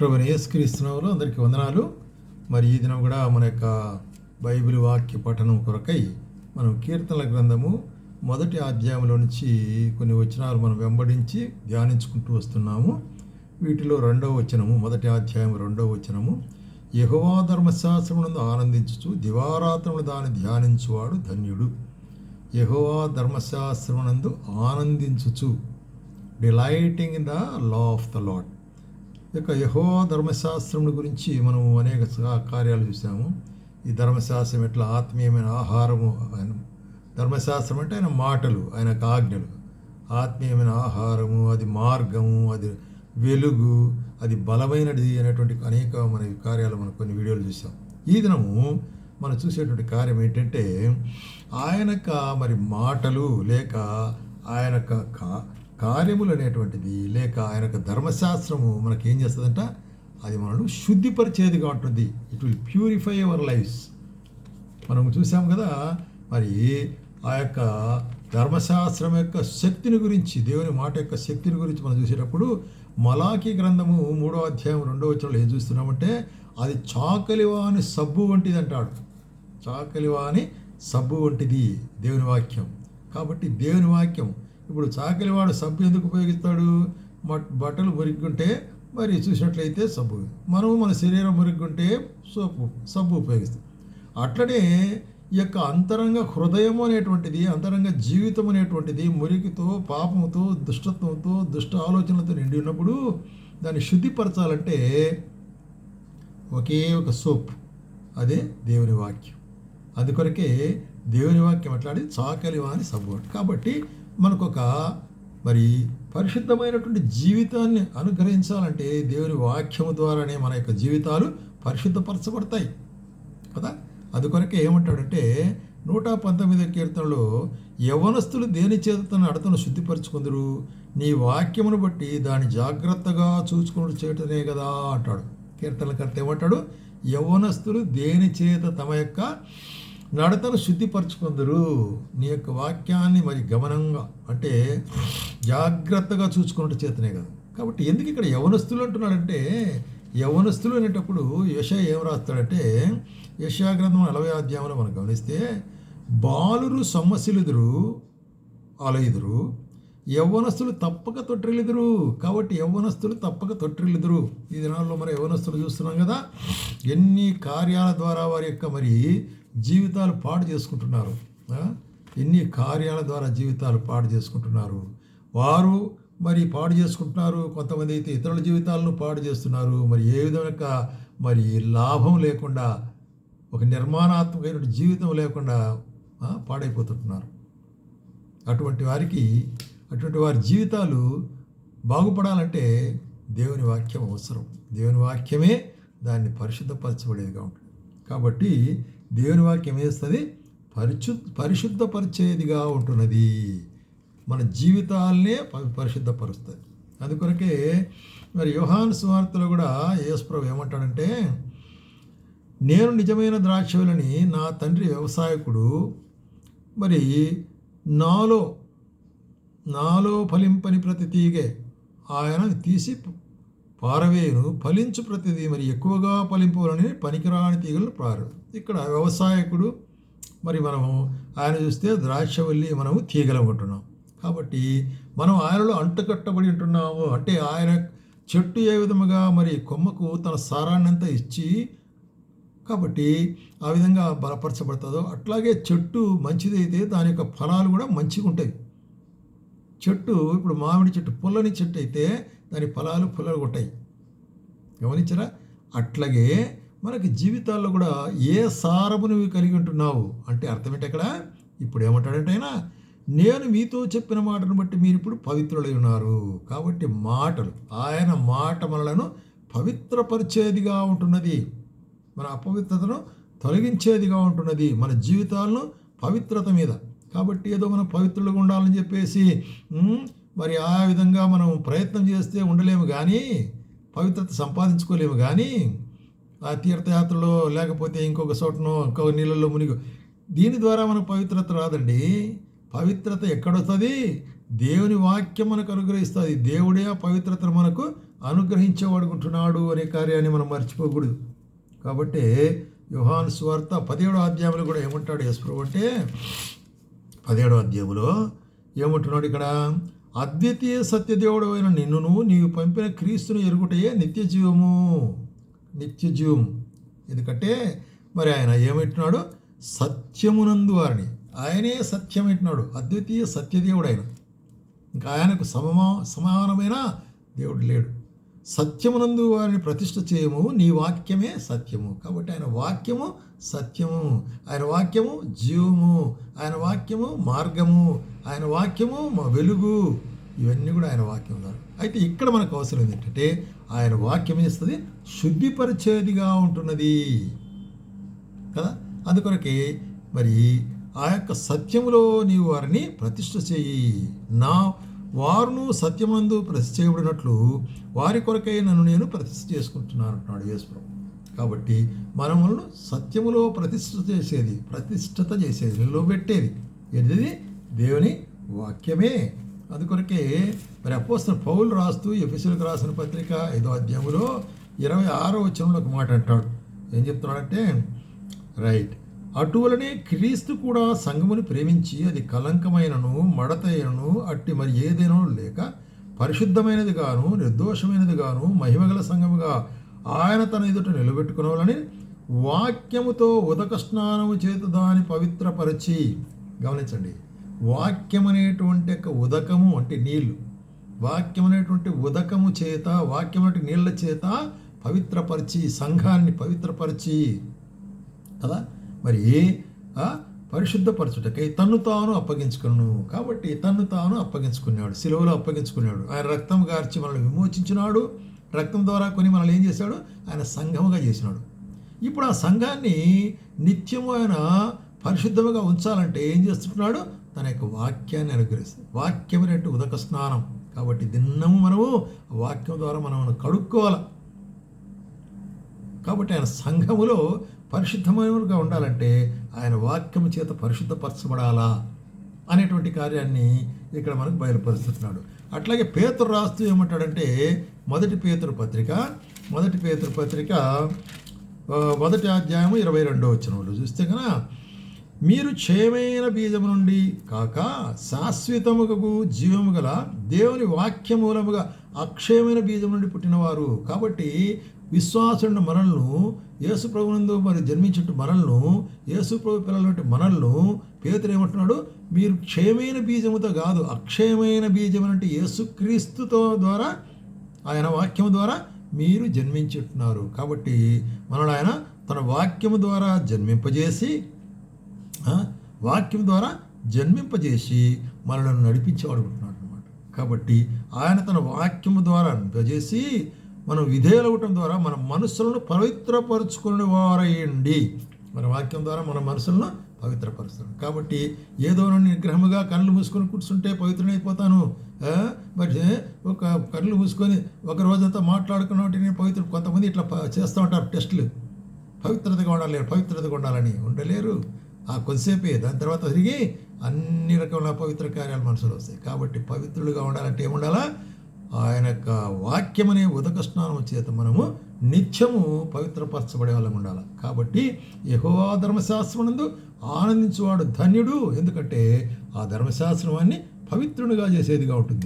ప్రభుని యేసుక్రీస్తునవులు అందరికీ వందనాలు. మరి ఈ దినం కూడా మన యొక్క బైబిల్ వాక్య పఠనం కొరకై మనం కీర్తనల గ్రంథము మొదటి అధ్యాయంలో నుంచి కొన్ని వచనాలు మనం వెంబడించి ధ్యానించుకుంటూ వస్తున్నాము. వీటిలో రెండవ వచనము మొదటి అధ్యాయం రెండవ వచనము. యహోవా ధర్మశాస్త్రమునందు ఆనందించుచు దివారాత్రములు దాన్ని ధ్యానించువాడు ధన్యుడు. యహోవా ధర్మశాస్త్రమునందు ఆనందించుచు. Delighting in the law of the lord ఇక యహో ధర్మశాస్త్రముల గురించి మనం అనేక కార్యాలు చూసాము ఈ ధర్మశాస్త్రం ఎట్లా ఆత్మీయమైన ఆహారము ఆయన ధర్మశాస్త్రం అంటే ఆయన మాటలు ఆయన ఆజ్ఞలు. ఆత్మీయమైన ఆహారము అది మార్గము అది వెలుగు అది బలమైనది అనేటువంటి అనేక మన కార్యాలు మనం కొన్ని వీడియోలు చూసాం ఈ దినము మనం చూసేటువంటి కార్యం ఏంటంటే ఆయన యొక్క మరి మాటలు లేక ఆయన యొక్క కా- కార్యములు అనేటువంటిది లేక ఆయన యొక్క ధర్మశాస్త్రము మనకి ఏం చేస్తుందంట? అది మనల్ని శుద్ధిపరిచేదిగా ఉంటుంది. It will purify our lives మనం చూసాం కదా మరి ఆ యొక్క ధర్మశాస్త్రం యొక్క శక్తిని గురించి దేవుని మాట యొక్క శక్తిని గురించి మనం చూసేటప్పుడు మలాఖీ గ్రంథము మూడో అధ్యాయం రెండో వచ్చంలో ఏం చూస్తున్నామంటే అది చాకలివాని సబ్బు వంటిది అంటాడు చాకలివాని సబ్బు వంటిది దేవుని వాక్యం. కాబట్టి దేవుని వాక్యం ఇప్పుడు చాకలివాడు సబ్బు ఎందుకు ఉపయోగిస్తాడు? మట్- బట్టలు మురిగ్గుంటే మరి చూసినట్లయితే సబ్బు. మనము మన శరీరం మురిగ్గుంటే సోపు సబ్బు ఉపయోగిస్తాం. అట్లనే ఈ యొక్క అంతరంగ హృదయం అనేటువంటిది అంతరంగ జీవితం అనేటువంటిది మురికితో పాపంతో దుష్టత్వంతో దుష్ట ఆలోచనలతో నిండి ఉన్నప్పుడు దాన్ని శుద్ధిపరచాలంటే ఒకే ఒక సోప్ అదే దేవుని వాక్యం. అందుకొరకే దేవుని వాక్యం అట్లాడి చాకలి వాని సబ్బు. కాబట్టి మనకు ఒక మరి పరిశుద్ధమైనటువంటి జీవితాన్ని అనుగ్రహించాలంటే దేవుని వాక్యము ద్వారానే మన యొక్క జీవితాలు పరిశుద్ధపరచబడతాయి. కదా? అందుకొరకే ఏమంటాడంటే నూట పంతొమ్మిదో కీర్తనలో యవనస్తులు దేని చేత తన అడతను శుద్ధిపరచుకుందరు? నీ వాక్యమును బట్టి దాన్ని జాగ్రత్తగా చూసుకుని చేయటమే కదా అంటాడు. కీర్తనకర్త ఏమంటాడు? యవనస్తులు దేని చేత తమ యొక్క నడతను శుద్ధిపరచుకుందరు. నీ యొక్క వాక్యాన్ని మరి గమనంగా అంటే జాగ్రత్తగా చూసుకున్నట్టు చేతనే కదా. కాబట్టి ఎందుకు ఇక్కడ యవనస్తులు అంటున్నాడంటే యవనస్తులు అనేటప్పుడు యశ ఏం రాస్తాడంటే యశా గ్రంథం నలభై అధ్యాయంలో మనం గమనిస్తే బాలురు సొమ్మసిలుదురు అలయుదురు యవ్వనస్తులు తప్పక తొట్టిల్లుదురు. కాబట్టి యవ్వనస్తులు తప్పక తొట్టిల్లుదురు. ఈ దినాల్లో మరి యవ్వనస్తులు చూస్తున్నాం కదా ఎన్ని కార్యాల ద్వారా వారి యొక్క మరి జీవితాలు పాడు చేసుకుంటున్నారు. ఎన్ని కార్యాల ద్వారా జీవితాలు పాడు చేసుకుంటున్నారు. వారు మరి పాడు చేసుకుంటున్నారు. కొంతమంది అయితే ఇతరుల జీవితాలను పాడు చేస్తున్నారు. మరి ఏ విధమైన మరి లాభం లేకుండా ఒక నిర్మాణాత్మకమైన జీవితం లేకుండా పాడైపోతుంటున్నారు. అటువంటి వారికి అటువంటి వారి జీవితాలు బాగుపడాలంటే దేవుని వాక్యం అవసరం. దేవుని వాక్యమే దాన్ని పరిశుద్ధపరచబడేదిగా ఉంటుంది. కాబట్టి దేవుని వాక్యం ఏస్తుంది పరిశు పరిశుద్ధపరిచేదిగా ఉంటున్నది. మన జీవితాలనే ప- పరిశుద్ధపరుస్తుంది. అందుకొరకే మరి యోహాను సువార్తలో కూడా యేసుప్రభు ఏమంటాడంటే నేను నిజమైన ద్రాక్షలని నా తండ్రి వ్యవసాయకుడు. మరి నాలో నాలో ఫలింపని ప్రతి తీగే ఆయన తీసి పారవేయును ఫలించు ప్రతిదీ మరి ఎక్కువగా ఫలింపులని పనికిరాని తీగలు పారు. ఇక్కడ వ్యవసాయకుడు మరి మనము ఆయన చూస్తే ద్రాక్షవల్లి మనము తీగలం ఉంటున్నాం కాబట్టి మనం ఆయనలో అంటుకట్టబడి ఉంటున్నాము. అంటే ఆయన చెట్టు ఏ విధముగా మరి కొమ్మకు తన సారాన్ని అంతా ఇచ్చి కాబట్టి ఆ విధంగా బలపరచబడుతుందో అట్లాగే చెట్టు మంచిదైతే దాని యొక్క ఫలాలు కూడా మంచిగా ఉంటాయి చెట్టు ఇప్పుడు మామిడి చెట్టు పుల్లని చెట్టు అయితే దాని ఫలాలు పుల్లలు ఉంటాయి గమనించరా? అట్లాగే మనకి జీవితాల్లో కూడా ఏ సారము నువ్వు కలిగి ఉంటున్నావు? అంటే అర్థం ఏంటి అక్కడ? ఇప్పుడు ఏమంటాడంటే ఆయన నేను మీతో చెప్పిన మాటను బట్టి మీరు ఇప్పుడు పవిత్రులై ఉన్నారు. కాబట్టి మాటలు ఆయన మాట మనలను పవిత్రపరిచేదిగా ఉంటున్నది. మన అపవిత్రతను తొలగించేదిగా ఉంటున్నది. మన జీవితాలను పవిత్రత మీద. కాబట్టి ఏదో మనం పవిత్రులుగా ఉండాలని చెప్పేసి మరి ఆ విధంగా మనం ప్రయత్నం చేస్తే ఉండలేము కానీ పవిత్రత సంపాదించుకోలేము కానీ ఆ తీర్థయాత్రలో లేకపోతే ఇంకొక చోటనో ఇంకొక నీళ్ళల్లో మునిగి దీని ద్వారా మనకు పవిత్రత రాదండి. పవిత్రత ఎక్కడొస్తుంది? దేవుని వాక్యం మనకు అనుగ్రహిస్తుంది. దేవుడే ఆ పవిత్రతను మనకు అనుగ్రహించేవాడుకుంటున్నాడు అనే కార్యాన్ని మనం మర్చిపోకూడదు. కాబట్టి యుహాన్ స్వార్త పదిహేడో అధ్యాయంలో కూడా ఏమంటాడు యశ్వరు అంటే పదిహేడో అధ్యాయంలో ఏమంటున్నాడు ఇక్కడ? అద్వితీయ సత్యదేవుడు అయిన నిన్నును నీవు పంపిన క్రీస్తును ఎరుగుటయే నిత్య జీవము. నిత్య జీవం. ఎందుకంటే మరి ఆయన ఏమంటున్నాడు? సత్యమునందు వారిని. ఆయనే సత్యం అంటున్నాడు. అద్వితీయ సత్యదేవుడు ఆయన. ఇంకా ఆయనకు సమమా సమానమైన దేవుడు లేడు. సత్యమునందు వారిని ప్రతిష్ఠ చేయము నీ వాక్యమే సత్యము. కాబట్టి ఆయన వాక్యము సత్యము. ఆయన వాక్యము జీవము. ఆయన వాక్యము మార్గము. ఆయన వాక్యము మా వెలుగు. ఇవన్నీ కూడా ఆయన వాక్యం ఉన్నారు అయితే ఇక్కడ మనకు అవసరం ఏంటంటే ఆయన వాక్యం ఇస్తుంది శుద్ధిపరిచేదిగా ఉంటున్నది. కదా? అందుకొరకే మరి ఆ యొక్క సత్యములో నీవు వారిని ప్రతిష్ఠ చేయి. నా వారును సత్యమందు ప్రతిష్ఠ చేయబడినట్లు వారి కొరకై నన్ను నేను ప్రతిష్ఠ చేసుకుంటున్నాను అంటున్నాడు యేసుప్రభు కాబట్టి మనములను సత్యములో ప్రతిష్ఠ చేసేది ప్రతిష్ఠత చేసేది నిలబెట్టేది ఏది? దేవుని వాక్యమే. అందుకొరకే మరి అపోస్తున్న పౌలు రాస్తూ ఎఫెసులకు రాసిన పత్రిక ఐదో అధ్యాయంలో ఇరవై ఆరో వచ్చంలో ఒక మాట అంటాడు. ఏం చెప్తున్నాడంటే రైట్ అటువలనే క్రీస్తు కూడా సంఘముని ప్రేమించి అది కలంకమైనను మడతైనను అట్టి మరి ఏదైనా లేక పరిశుద్ధమైనది గాను నిర్దోషమైనది గాను మహిమగల సంఘముగా ఆయన తన ఎదుట నిలబెట్టుకునవాలని వాక్యముతో ఉదక స్నానము చేత దాని పవిత్రపరచి గమనించండి. వాక్యం అనేటువంటి యొక్క ఉదకము అంటే నీళ్ళు వాక్యం అనేటువంటి ఉదకము చేత వాక్యం అంటే నీళ్ళ చేత పవిత్రపరిచి సంఘాన్ని పవిత్రపరిచి కదా? మరి పరిశుద్ధపరచుటకై తన్ను తాను అప్పగించుకును. కాబట్టి తన్ను తాను అప్పగించుకున్నాడు సిలువలో అప్పగించుకున్నాడు. ఆయన రక్తం గార్చి మనల్ని విమోచించినాడు. రక్తం ద్వారా కొని మనల్ని ఏం చేశాడు? ఆయన సంఘముగా చేసినాడు. ఇప్పుడు ఆ సంఘాన్ని నిత్యము ఆయన పరిశుద్ధముగా ఉంచాలంటే ఏం చేస్తున్నాడు? తన యొక్క వాక్యాన్ని అనుగ్రహిస్తుంది వాక్యం అనేటువంటి ఉదక స్నానం. కాబట్టి దిన్నము మనము వాక్యం ద్వారా మనం కడుక్కోవాలి? కాబట్టి ఆయన సంఘములో పరిశుద్ధమైనగా ఉండాలంటే ఆయన వాక్యం చేత పరిశుద్ధపరచబడాలా అనేటువంటి కార్యాన్ని ఇక్కడ మనకు బయలుపరుస్తున్నాడు. అట్లాగే పేతురు రాస్తూ ఏమంటాడంటే మొదటి పేతురు పత్రిక మొదటి పేతురు పత్రిక మొదటి అధ్యాయము ఇరవై రెండో వచ్చినప్పుడు చూస్తే కనుక మీరు క్షేమైన బీజము నుండి కాక శాశ్వతముకు జీవము గల దేవుని వాక్య మూలముగా అక్షయమైన బీజం నుండి పుట్టినవారు. కాబట్టి విశ్వాసుడిన మనల్ని యేసు ప్రభునందు మరి జన్మించట్టు మనల్ని యేసు ప్రభు పిల్లలంటే మనల్ని పేతురు ఏమంటున్నాడు? మీరు క్షయమైన బీజముతో కాదు అక్షయమైన బీజం అంటే యేసుక్రీస్తుతో ద్వారా ఆయన వాక్యం ద్వారా మీరు జన్మించుంటున్నారు కాబట్టి మనల్ని ఆయన తన వాక్యము ద్వారా జన్మింపజేసి వాక్యం ద్వారా జన్మింపజేసి మనల్ని నడిపించేవాడు అనుకుంటున్నాడు అనమాట కాబట్టి ఆయన తన వాక్యం ద్వారా నడిపింపజేసి మనం విధేయులవటం ద్వారా మన మనస్సులను పవిత్రపరుచుకునే వారయ్యండి. మన వాక్యం ద్వారా మన మనసులను పవిత్రపరుస్తాడు కాబట్టి ఏదో నిగ్రహముగా కళ్ళు మూసుకొని కూర్చుంటే పవిత్రునైపోతాను బట్ మరి ఒక కళ్ళు మూసుకొని ఒక రోజంతా మాట్లాడుకున్న నేను పవిత్ర కొంతమంది ఇట్లా చేస్తూ ఉంటారు టెస్టులు. పవిత్రతగా ఉండాలి పవిత్రతగా ఉండాలని. ఉండలేరు. ఆ కొద్దిసేపే. దాని తర్వాత తిరిగి అన్ని రకముల పవిత్ర కార్యాలు మనసులో వస్తాయి. కాబట్టి పవిత్రులుగా ఉండాలంటే ఏముండాలా? ఆయన యొక్క వాక్యమనే ఉదక స్నానం చేత మనము నిత్యము పవిత్రపరచబడే వాళ్ళం ఉండాలి. కాబట్టి యహోవా ధర్మశాస్త్రమునందు ఆనందించువాడు ధన్యుడు. ఎందుకంటే ఆ ధర్మశాస్త్రం అన్ని పవిత్రునిగా చేసేదిగా ఉంటుంది.